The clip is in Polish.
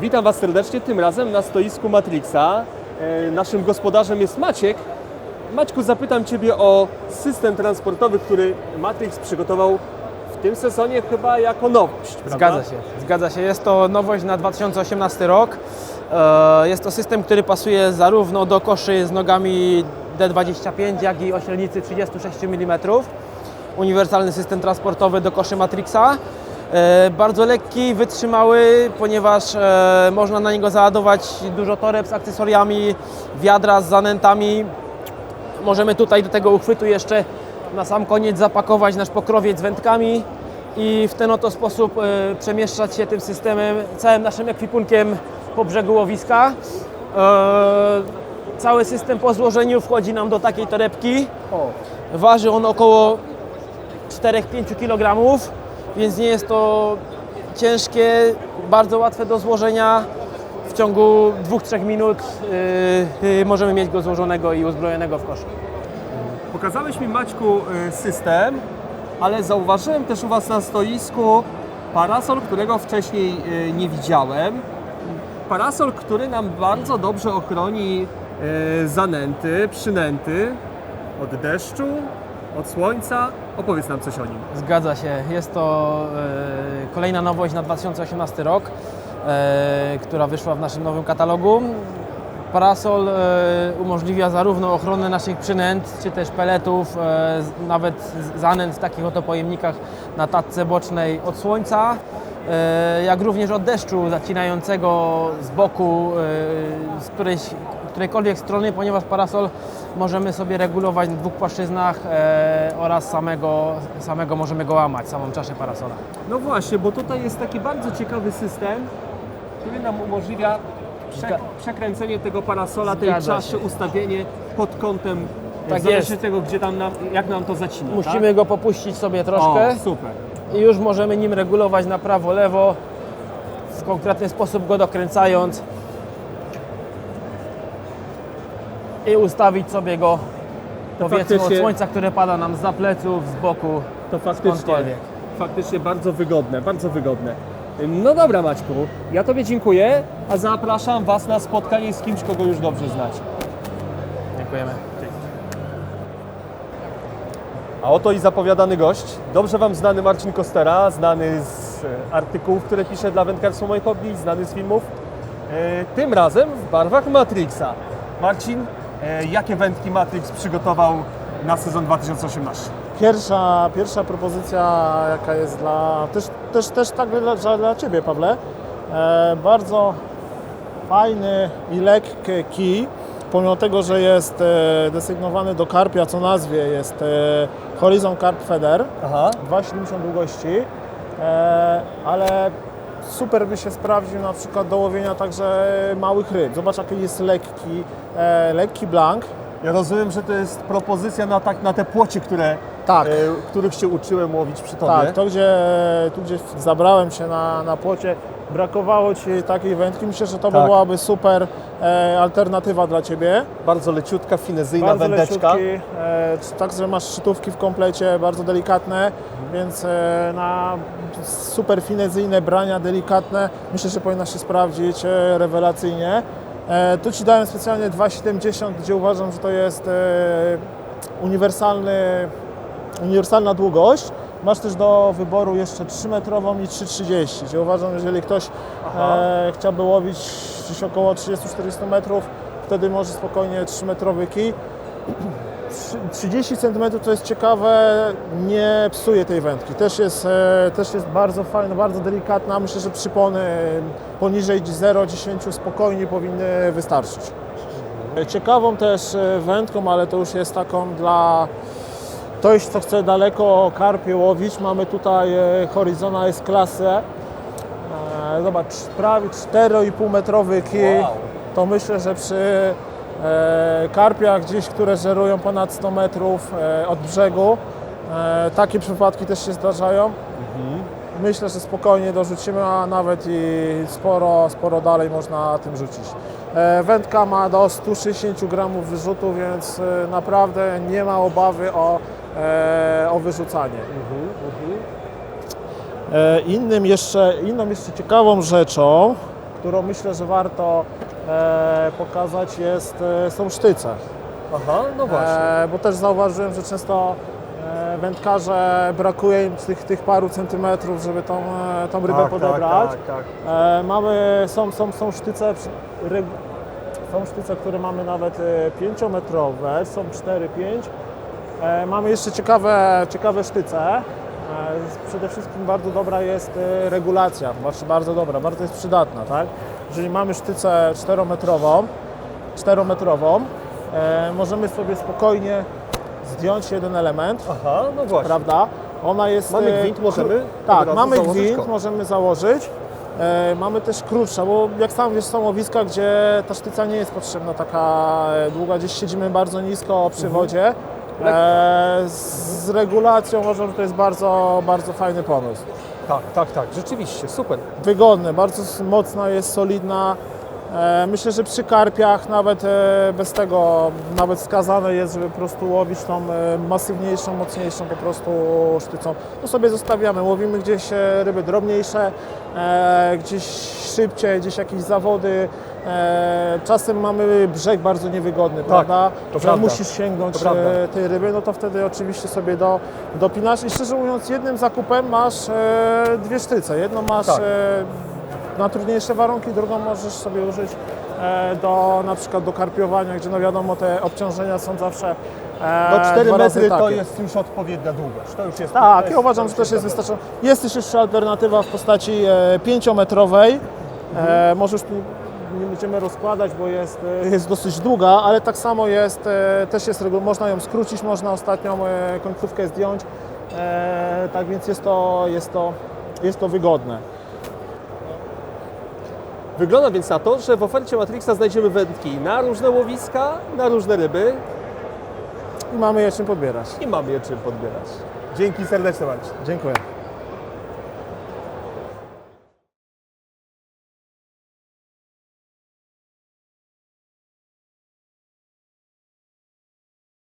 Witam Was serdecznie, tym razem na stoisku Matrixa. E, Naszym gospodarzem jest Maciek. Maćku, zapytam Ciebie o system transportowy, który Matrix przygotował w tym sezonie chyba jako nowość. Prawda? Zgadza się, zgadza się. Jest to nowość na 2018 rok. E, Jest to system, który pasuje zarówno do koszy z nogami D25, jak i o średnicy 36 mm. Uniwersalny system transportowy do koszy Matrixa. E, Bardzo lekki, wytrzymały, ponieważ e, można na niego załadować dużo toreb z akcesoriami, wiadra z zanętami, Możemy tutaj do tego uchwytu jeszcze na sam koniec zapakować nasz pokrowiec z wędkami i w ten oto sposób e, przemieszczać się tym systemem, całym naszym ekwipunkiem po brzegu łowiska. Cały system po złożeniu wchodzi nam do takiej torebki. Waży on około 4-5 kg, więc nie jest to ciężkie, bardzo łatwe do złożenia. W ciągu 2-3 minut yy, yy, możemy mieć go złożonego i uzbrojonego w kosz. pokazałeś mi Maćku e, system, ale zauważyłem też u Was na stoisku parasol, którego wcześniej e, nie widziałem. Parasol, który nam bardzo dobrze ochroni e, zanęty, przynęty od deszczu, od słońca. Opowiedz nam coś o nim. Zgadza się, jest to yy, kolejna nowość na 2018 rok, yy, która wyszła w naszym nowym katalogu. Parasol yy, umożliwia zarówno ochronę naszych przynęt, czy też peletów, z- nawet zanęt w takich oto pojemnikach na tatce bocznej od słońca, yy, jak również od deszczu zacinającego z boku, z którejś, którejkolwiek strony, ponieważ parasol możemy sobie regulować na dwóch płaszczyznach e, oraz samego, samego możemy go łamać, samą czaszę parasola. No właśnie, bo tutaj jest taki bardzo ciekawy system, który nam umożliwia prze, przekręcenie tego parasola, tej Zgadza czaszy, się. ustawienie pod kątem, Tak zależy jest. tego, gdzie tam nam, jak nam to zacina. Musimy go popuścić sobie tak? troszkę O, super. i już możemy nim regulować na prawo, lewo, w konkretny sposób go dokręcając i ustawić sobie go powiedzmy od słońca, które pada nam za pleców, z boku, To faktycznie, faktycznie bardzo wygodne, bardzo wygodne. No dobra Maćku, ja Tobie dziękuję, a zapraszam Was na spotkanie z kimś, kogo już dobrze znacie. Dziękujemy. A oto i zapowiadany gość, dobrze Wam znany Marcin Kostera, znany z e, artykułów, które pisze dla Wędkarstwo Moje Hobby, znany z filmów. E, Tym razem w barwach Matrixa. Marcin, e, jakie wędki Matrix przygotował na sezon 2018? Pierwsza, pierwsza propozycja, jaka jest dla, też, też, też tak dla, dla, Ciebie, Pawle, e, bardzo fajny i lekki kij, pomimo tego, że jest e, desygnowany do karpia, co nazwie jest e, Horizon Carp Aha. 2,70 długości, e, ale super by się sprawdził na przykład do łowienia także małych ryb. Zobacz, jaki jest lekki, e, lekki blank, Ja rozumiem, że to jest propozycja na, tak, na te płocie, które, Tak. e, których się uczyłem łowić przy Tobie. Tak, to gdzie, tu gdzie zabrałem się na, na płocie, brakowało Ci takiej wędki. Myślę, że to Tak. byłaby super e, alternatywa dla Ciebie. Bardzo leciutka, finezyjna Bardzo wędeczka. leciutki, e, także masz szczytówki w komplecie, bardzo delikatne, więc e, na super finezyjne brania, delikatne, myślę, że powinna się sprawdzić e, rewelacyjnie. E, tu Ci dałem specjalnie 2,70, gdzie uważam, że to jest e, uniwersalny uniwersalna długość. Masz też do wyboru jeszcze 3-metrową i 3,30, gdzie uważam, że jeżeli ktoś e, chciałby łowić gdzieś około 30-40 metrów, wtedy może spokojnie 3-metrowy kij. Trzy- 30 cm to jest ciekawe, nie psuje tej wędki. Też jest, e, też jest bardzo fajna, bardzo delikatna. Myślę, że przypony poniżej 0,10 spokojnie powinny wystarczyć. Ciekawą też e, wędką, ale to już jest taką dla ktoś, kto chce daleko karpie łowić. Mamy tutaj e, Horizona S-klasę. E, Zobacz, prawie 4,5 metrowy kij. Wow. To myślę, że przy e, karpiach gdzieś, które żerują ponad 100 metrów od brzegu, takie przypadki też się zdarzają. Myślę, że spokojnie dorzucimy, a nawet i sporo, sporo dalej można tym rzucić. Wędka ma do 160 gramów wyrzutu, więc naprawdę nie ma obawy o, e, o wyrzucanie. E, Innym jeszcze, inną jeszcze ciekawą rzeczą którą myślę, że warto e, pokazać, jest, e, są sztyce. Aha, no właśnie. E, bo też zauważyłem, że często e, wędkarze brakuje im tych, tych paru centymetrów, żeby tą, e, tą rybę tak, podebrać. Tak, tak, tak. E, mamy, są, są, są sztyce, przy- ryb, są sztyce, które mamy nawet e, 5-metrowe, są 4-5. E, mamy jeszcze ciekawe, ciekawe sztyce. E, przede wszystkim bardzo dobra jest e, regulacja, znaczy bardzo dobra, bardzo jest przydatna, tak? Jeżeli mamy sztycę 4-metrową, 4-metrową, e, możemy sobie spokojnie zdjąć jeden element, Aha, no właśnie. prawda? Ona jest. Mamy gwint, możemy Tak, mamy gwint, go. możemy założyć. E, mamy też krótsze, bo jak sam wiesz, są łowiska, gdzie ta sztyca nie jest potrzebna taka długa, gdzieś siedzimy bardzo nisko przy Mhm. wodzie. E, z regulacją uważam, że to jest bardzo, bardzo fajny pomysł. Tak, tak, tak, rzeczywiście, super. Wygodne, bardzo mocna jest, solidna. E, myślę, że przy karpiach nawet e, bez tego nawet wskazane jest, żeby po prostu łowić tą e, masywniejszą, mocniejszą po prostu sztycą. To sobie zostawiamy, łowimy gdzieś ryby drobniejsze, gdzieś szybciej, gdzieś jakieś zawody. Czasem mamy brzeg bardzo niewygodny, prawda? Tak, to że prawda. musisz sięgnąć To prawda. tej ryby, no to wtedy oczywiście sobie do, dopinasz i szczerze mówiąc jednym zakupem masz dwie sztyce. Jedną masz Tak. E, na trudniejsze warunki, drugą możesz sobie użyć e, do na przykład do karpiowania, gdzie no wiadomo te obciążenia są zawsze e, Do 4 dwa razy metry to takie. jest już odpowiednia długość. To już jest. Tak, to ja uważam, że też jest wystarczająco. Jest też jeszcze alternatywa w postaci e, pięciometrowej. E, może już tu nie będziemy rozkładać, bo jest, e, jest dosyć długa, ale tak samo jest, e, też jest, można ją skrócić, można ostatnią e, końcówkę zdjąć. E, tak więc jest to, jest to, jest to wygodne. Wygląda więc na to, że w ofercie Matrixa znajdziemy wędki na różne łowiska, na różne ryby I mamy je czym podbierać. i mamy je czym podbierać. Dzięki serdeczne Marcin. Dziękuję.